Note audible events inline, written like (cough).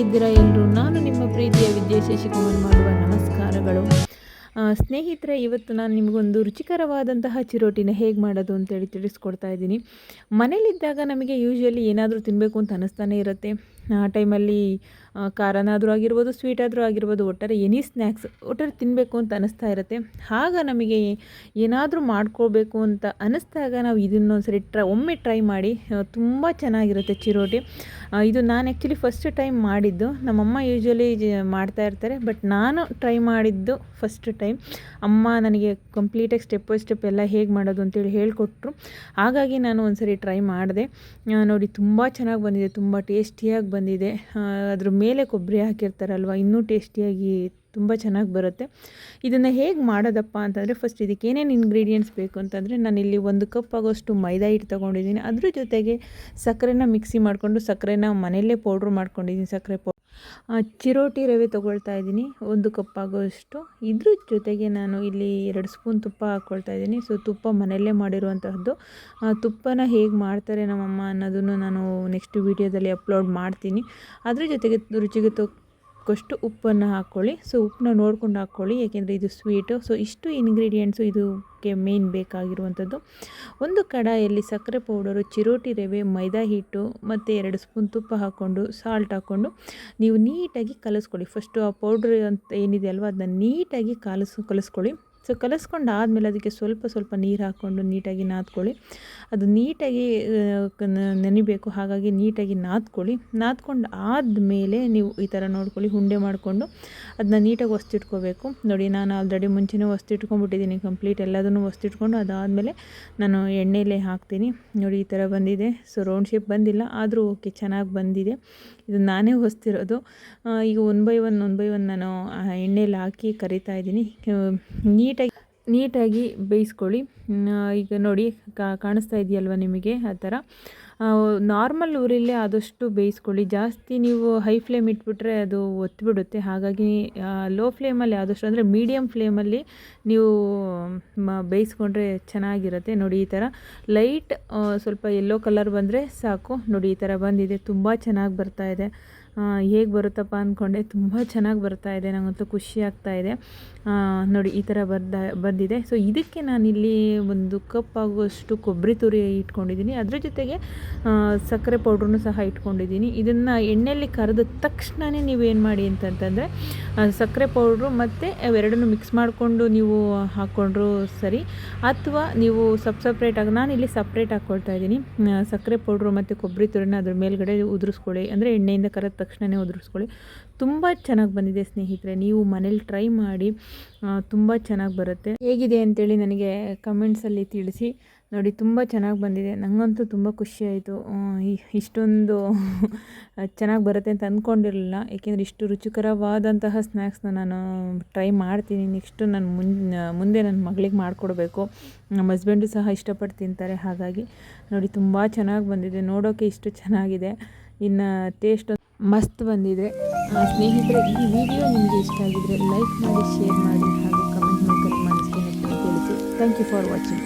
ಹೇಗಿದ್ದೀರಾ ಎಲ್ಲರೂ ನಾನು ನಿಮ್ಮ ಪ್ರೀತಿಯ ವಿದ್ಯಾ ಶಶಿಕುಮಾರ್ ಮಾಡುವ ನಮಸ್ಕಾರಗಳು. ಸ್ನೇಹಿತರೆ, ಇವತ್ತು ನಾನು ನಿಮಗೊಂದು ರುಚಿಕರವಾದಂತಹ ಚಿರೋಟಿನ ಹೇಗೆ ಮಾಡೋದು ಅಂತೇಳಿ ತಿಳಿಸ್ಕೊಡ್ತಾ ಇದ್ದೀನಿ. ಮನೇಲಿದ್ದಾಗ ನಮಗೆ ಯೂಶ್ವಲಿ ಏನಾದರೂ ತಿನ್ನಬೇಕು ಅಂತ ಅನ್ನಿಸ್ತಾನೆ ಇರುತ್ತೆ. ಆ ಟೈಮಲ್ಲಿ ಖಾರನಾದರೂ ಆಗಿರ್ಬೋದು ಸ್ವೀಟ್ ಆದರೂ ಆಗಿರ್ಬೋದು, ಒಟ್ಟಾರೆ ಎನಿ ಸ್ನ್ಯಾಕ್ಸ್ ಒಟ್ಟಾರೆ ತಿನ್ನಬೇಕು ಅಂತ ಅನ್ನಿಸ್ತಾ ಇರುತ್ತೆ. ಆಗ ನಮಗೆ ಏನಾದರೂ ಮಾಡ್ಕೋಬೇಕು ಅಂತ ಅನ್ನಿಸ್ದಾಗ ನಾವು ಇದನ್ನೊಂದ್ಸರಿ ಟ್ರೈ, ಒಮ್ಮೆ ಟ್ರೈ ಮಾಡಿ ತುಂಬ ಚೆನ್ನಾಗಿರುತ್ತೆ ಚಿರೋಟಿ. ಇದು ನಾನು ಆ್ಯಕ್ಚುಲಿ ಫಸ್ಟ್ ಟೈಮ್ ಮಾಡಿದ್ದು. ನಮ್ಮಮ್ಮ ಯೂಶ್ವಲಿ ಮಾಡ್ತಾ ಇರ್ತಾರೆ ಬಟ್ ನಾನು ಟ್ರೈ ಮಾಡಿದ್ದು ಫಸ್ಟ್ ಟೈಮ್ ಅಮ್ಮ ನನಗೆ ಕಂಪ್ಲೀಟಾಗಿ ಸ್ಟೆಪ್ ಬೈ ಸ್ಟೆಪ್ ಎಲ್ಲ ಹೇಗೆ ಮಾಡೋದು ಅಂತೇಳಿ ಹೇಳಿಕೊಟ್ರು. ಹಾಗಾಗಿ ನಾನು ಒಂದ್ಸರಿ ಟ್ರೈ ಮಾಡಿದೆ. ನೋಡಿ, ತುಂಬ ಚೆನ್ನಾಗಿ ಬಂದಿದೆ, ತುಂಬ ಟೇಸ್ಟಿಯಾಗಿ ಬಂದಿದೆ. ಅದ್ರ ಮೇಲೆ ಕೊಬ್ಬರಿ ಹಾಕಿರ್ತಾರಲ್ವ ಇನ್ನೂ ಟೇಸ್ಟಿಯಾಗಿ ತುಂಬ ಚೆನ್ನಾಗಿ ಬರುತ್ತೆ. ಇದನ್ನು ಹೇಗೆ ಮಾಡೋದಪ್ಪ ಅಂತಂದರೆ ಫಸ್ಟ್ ಇದಕ್ಕೆ ಏನೇನು ಇಂಗ್ರೀಡಿಯೆಂಟ್ಸ್ ಬೇಕು ಅಂತಂದರೆ ನಾನಿಲ್ಲಿ ಒಂದು ಕಪ್ ಆಗೋಷ್ಟು ಮೈದಾ ಹಿಟ್ಟು ತೊಗೊಂಡಿದ್ದೀನಿ. ಅದ್ರ ಜೊತೆಗೆ ಸಕ್ಕರೆನ ಮಿಕ್ಸಿ ಮಾಡಿಕೊಂಡು ಸಕ್ಕರೆನ ಮನೆಯಲ್ಲೇ ಪೌಡ್ರ್ ಮಾಡ್ಕೊಂಡಿದ್ದೀನಿ ಸಕ್ಕರೆ ಪೌ ಚಿರೋಟಿ ರವೆ ತೊಗೊಳ್ತಾ ಇದ್ದೀನಿ. ಒಂದು ಕಪ್ ಆಗೋಷ್ಟು. ಇದ್ರ ಜೊತೆಗೆ ನಾನು ಇಲ್ಲಿ ಎರಡು ಸ್ಪೂನ್ ತುಪ್ಪ ಹಾಕ್ಕೊಳ್ತಾ ಇದ್ದೀನಿ. ಸೊ ತುಪ್ಪ ಮನೆಯಲ್ಲೇ ಮಾಡಿರುವಂತಹದ್ದು. ತುಪ್ಪನ ಹೇಗೆ ಮಾಡ್ತಾರೆ ನಮ್ಮಮ್ಮ ಅನ್ನೋದನ್ನು ನಾನು ನೆಕ್ಸ್ಟ್ ವೀಡಿಯೋದಲ್ಲಿ ಅಪ್ಲೋಡ್ ಮಾಡ್ತೀನಿ. ಅದ್ರ ಜೊತೆಗೆ ರುಚಿಗೆ ತಕ್ಕಷ್ಟು ಉಪ್ಪನ್ನು ಹಾಕ್ಕೊಳ್ಳಿ. ಸೊ ಉಪ್ಪನ್ನ ನೋಡ್ಕೊಂಡು ಹಾಕ್ಕೊಳ್ಳಿ. ಏಕೆಂದರೆ ಇದು ಸ್ವೀಟು ಸೊ ಇಷ್ಟು ಇನ್ಗ್ರೀಡಿಯೆಂಟ್ಸು ಇದಕ್ಕೆ ಮೇನ್ ಬೇಕಾಗಿರುವಂಥದ್ದು. ಒಂದು ಕಡಾಯಲ್ಲಿ ಸಕ್ಕರೆ ಪೌಡರು ಚಿರೋಟಿ ರವೆ, ಮೈದಾ ಹಿಟ್ಟು ಮತ್ತು ಎರಡು ಸ್ಪೂನ್ ತುಪ್ಪ ಹಾಕ್ಕೊಂಡು ಸಾಲ್ಟ್ ಹಾಕ್ಕೊಂಡು ನೀವು ನೀಟಾಗಿ ಕಲಸ್ಕೊಳ್ಳಿ. ಫಸ್ಟು ಆ ಪೌಡ್ರ್ ಅಂತ ಏನಿದೆ ಅಲ್ವ, ಅದನ್ನ ನೀಟಾಗಿ ಕಲಸ್, ಕಲಿಸ್ಕೊಳ್ಳಿ. ಸೊ ಕಲಿಸ್ಕೊಂಡು ಆದಮೇಲೆ ಅದಕ್ಕೆ ಸ್ವಲ್ಪ ಸ್ವಲ್ಪ ನೀರು ಹಾಕ್ಕೊಂಡು ನೀಟಾಗಿ ನಾದ್ಕೊಳ್ಳಿ. ಅದು ನೀಟಾಗಿ ನೆನಿಬೇಕು. ಹಾಗಾಗಿ ನೀಟಾಗಿ ನಾದ್ಕೊಳ್ಳಿ. ನಾದ್ಕೊಂಡು ಆದಮೇಲೆ ನೀವು ಈ ಥರ ನೋಡ್ಕೊಳ್ಳಿ. ಉಂಡೆ ಮಾಡಿಕೊಂಡು ಅದನ್ನ ನೀಟಾಗಿ ಒಸ್ತಿಟ್ಕೋಬೇಕು. ನೋಡಿ, ನಾನು ಆಲ್ರೆಡಿ ಮುಂಚೆನೇ ಒಸ್ತಿಟ್ಕೊಂಡ್ಬಿಟ್ಟಿದ್ದೀನಿ ಕಂಪ್ಲೀಟ್. ಎಲ್ಲದನ್ನು ಒಸ್ತಿಟ್ಕೊಂಡು ಅದಾದಮೇಲೆ ನಾನು ಎಣ್ಣೆಯಲ್ಲೇ ಹಾಕ್ತೀನಿ. ನೋಡಿ, ಈ ಥರ ಬಂದಿದೆ. ಸೊ ರೌಂಡ್ ಶೇಪ್ ಬಂದಿಲ್ಲ. ಆದರೂ ಓಕೆ, ಚೆನ್ನಾಗಿ ಬಂದಿದೆ. ಇದು ನಾನೇ ಹೊಸ್ತಿರೋದು ಈಗ one by one one by one ನಾನು ಆ ಎಣ್ಣೆಲಿ ಹಾಕಿ ಕರಿತಾ ಇದ್ದೀನಿ. ನೀಟಾಗಿ ನೀಟಾಗಿ ಬೇಯಿಸ್ಕೊಳ್ಳಿ. ಈಗ ನೋಡಿ ಕಾಣಿಸ್ತಾ ಇದೆಯಲ್ವ ನಿಮಗೆ ಆ ಥರ? ನಾರ್ಮಲ್ ಊರಲ್ಲೇ ಆದಷ್ಟು ಬೇಯಿಸ್ಕೊಳ್ಳಿ. ಜಾಸ್ತಿ ನೀವು ಹೈ ಫ್ಲೇಮ್ ಇಟ್ಬಿಟ್ರೆ ಅದು ಒತ್ತಿಬಿಡುತ್ತೆ ಹಾಗಾಗಿ ಲೋ ಫ್ಲೇಮಲ್ಲಿ ಆದಷ್ಟು, ಅಂದರೆ ಮೀಡಿಯಮ್ ಫ್ಲೇಮಲ್ಲಿ ನೀವು ಬೇಯಿಸ್ಕೊಂಡ್ರೆ ಚೆನ್ನಾಗಿರುತ್ತೆ. ನೋಡಿ, ಈ ಥರ ಲೈಟ್ ಸ್ವಲ್ಪ ಯೆಲ್ಲೋ ಕಲರ್ ಬಂದರೆ ಸಾಕು. ನೋಡಿ, ಈ ಥರ ಬಂದಿದೆ. ತುಂಬ ಚೆನ್ನಾಗಿ ಬರ್ತಾ ಇದೆ. ಹೇಗೆ ಬರುತ್ತಪ್ಪ ಅಂದ್ಕೊಂಡೆ ತುಂಬ ಚೆನ್ನಾಗಿ ಬರ್ತಾ ಇದೆ ನನಗಂತೂ ಖುಷಿ ಆಗ್ತಾ ಇದೆ. ನೋಡಿ, ಈ ಥರ ಬರ್ದ, ಬಂದಿದೆ. ಸೊ ಇದಕ್ಕೆ ನಾನಿಲ್ಲಿ ಒಂದು ಕಪ್ ಆಗುವಷ್ಟು ಕೊಬ್ಬರಿ ತುರಿ ಇಟ್ಕೊಂಡಿದ್ದೀನಿ. ಅದ್ರ ಜೊತೆಗೆ ಸಕ್ಕರೆ ಪೌಡ್ರನ್ನು ಸಹ ಇಟ್ಕೊಂಡಿದ್ದೀನಿ. ಇದನ್ನು ಎಣ್ಣೆಯಲ್ಲಿ ಕರೆದ ತಕ್ಷಣವೇ ನೀವೇನು ಮಾಡಿ ಅಂತಂತಂದರೆ ಸಕ್ಕರೆ ಪೌಡ್ರು ಮತ್ತು ಅವೆರಡನ್ನು ಮಿಕ್ಸ್ ಮಾಡಿಕೊಂಡು ನೀವು ಹಾಕ್ಕೊಂಡ್ರು ಸರಿ. ಅಥವಾ ನೀವು ಸಪ್ ನಾನು ಇಲ್ಲಿ ಸಪ್ರೇಟ್ ಹಾಕ್ಕೊಳ್ತಾ ಇದ್ದೀನಿ. ಸಕ್ಕರೆ ಪೌಡ್ರು ಮತ್ತು ಕೊಬ್ಬರಿ ತುರಿನ ಅದ್ರ ಮೇಲ್ಗಡೆ ಉದುರಿಸ್ಕೊಳ್ಳಿ. ಅಂದರೆ ಎಣ್ಣೆಯಿಂದ ಕರೆದ ತಕ್ಷಣವೇ ಉದುರಿಸ್ಕೊಳ್ಳಿ. ತುಂಬ ಚೆನ್ನಾಗಿ ಬಂದಿದೆ ಸ್ನೇಹಿತರೆ, ನೀವು ಮನೇಲಿ ಟ್ರೈ ಮಾಡಿ ತುಂಬ ಚೆನ್ನಾಗಿ ಬರುತ್ತೆ. ಹೇಗಿದೆ ಅಂತೇಳಿ ನನಗೆ ಕಮೆಂಟ್ಸಲ್ಲಿ ತಿಳಿಸಿ. ನೋಡಿ, ತುಂಬ ಚೆನ್ನಾಗಿ ಬಂದಿದೆ. ನನಗಂತೂ ತುಂಬ ಖುಷಿಯಾಯಿತು ಇಷ್ಟೊಂದು (laughs) ಚೆನ್ನಾಗಿ ಬರುತ್ತೆ ಅಂತ ಅಂದ್ಕೊಂಡಿರಲಿಲ್ಲ ಏಕೆಂದರೆ ಇಷ್ಟು ರುಚಿಕರವಾದಂತಹ ಸ್ನ್ಯಾಕ್ಸ್ನ ನಾನು ಟ್ರೈ ಮಾಡ್ತೀನಿ. ನೆಕ್ಸ್ಟು ನಾನು ಮುಂದೆ ನನ್ನ ಮಗಳಿಗೆ ಮಾಡಿಕೊಡ್ಬೇಕು. ನಮ್ಮ ಹಸ್ಬೆಂಡು ಸಹ ಇಷ್ಟಪಟ್ಟು ತಿಂತಾರೆ. ಹಾಗಾಗಿ ನೋಡಿ, ತುಂಬ ಚೆನ್ನಾಗಿ ಬಂದಿದೆ. ನೋಡೋಕ್ಕೆ ಇಷ್ಟು ಚೆನ್ನಾಗಿದೆ. ಇನ್ನು ಟೇಸ್ಟ್ ಮಸ್ತ್ ಬಂದಿದೆ. ಸ್ನೇಹಿತರೆ, ಈ ವಿಡಿಯೋ ನಿಮಗೆ ಇಷ್ಟ ಆಗಿದ್ರೆ ಲೈಕ್ ಮಾಡಿ, ಶೇರ್ ಮಾಡಿ ಹಾಗೂ ಕಮೆಂಟ್ ಮಾಡಿ ನಿಮ್ಮ ಅಂತ ತಿಳಿಸಿ ಥ್ಯಾಂಕ್ ಯು ಫಾರ್ ವಾಚಿಂಗ್